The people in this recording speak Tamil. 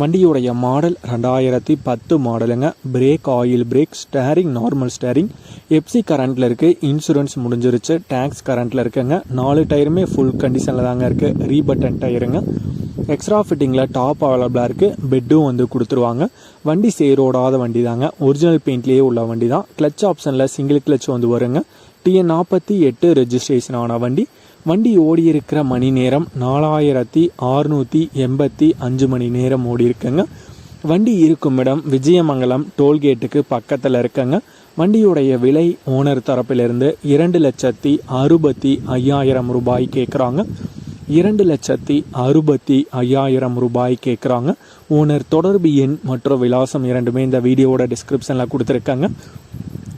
வண்டியுடைய மாடல் ரெண்டாயிரத்தி பத்து மாடலுங்க. Brake oil brake steering normal steering FC கரண்ட்டில் இருக்குது இன்சூரன்ஸ் முடிஞ்சிருச்சு. டேக்ஸ் கரண்ட்டில் இருக்குங்க. நாலு டயருமே ஃபுல் கண்டிஷனில் தாங்க இருக்குது ரீபட்டன் டயருங்க. எக்ஸ்ட்ரா ஃபிட்டிங்கில் டாப் அவைலபிளாக இருக்குது பெட்டும் வந்து கொடுத்துருவாங்க. வண்டி சேரோடாத வண்டி தாங்க ஒரிஜினல் பெயிண்ட்லேயே உள்ள வண்டி தான் கிளச் ஆப்ஷனில் சிங்கிள் கிளச் வந்து வருங்க. டிஎன் நாற்பத்தி எட்டு ரெஜிஸ்ட்ரேஷன் ஆன வண்டி. வண்டி ஓடியிருக்கிற மணி நேரம் நாலாயிரத்தி அறுநூற்றி எண்பத்தி அஞ்சு மணி நேரம் ஓடிருக்குங்க வண்டி இருக்கும் இடம் விஜயமங்கலம் டோல்கேட்டுக்கு பக்கத்தில் இருக்கேங்க. வண்டியுடைய விலை ஓனர் தரப்பிலிருந்து இரண்டு லட்சத்தி அறுபத்தி ஐயாயிரம் ரூபாய் கேட்குறாங்க இரண்டு லட்சத்தி அறுபத்தி ஐயாயிரம் ரூபாய் கேட்குறாங்க ஓனர் தொடர்பு எண் மற்றும் விலாசம் இரண்டுமே இந்த வீடியோவோட டிஸ்கிரிப்ஷனில் கொடுத்துருக்காங்க.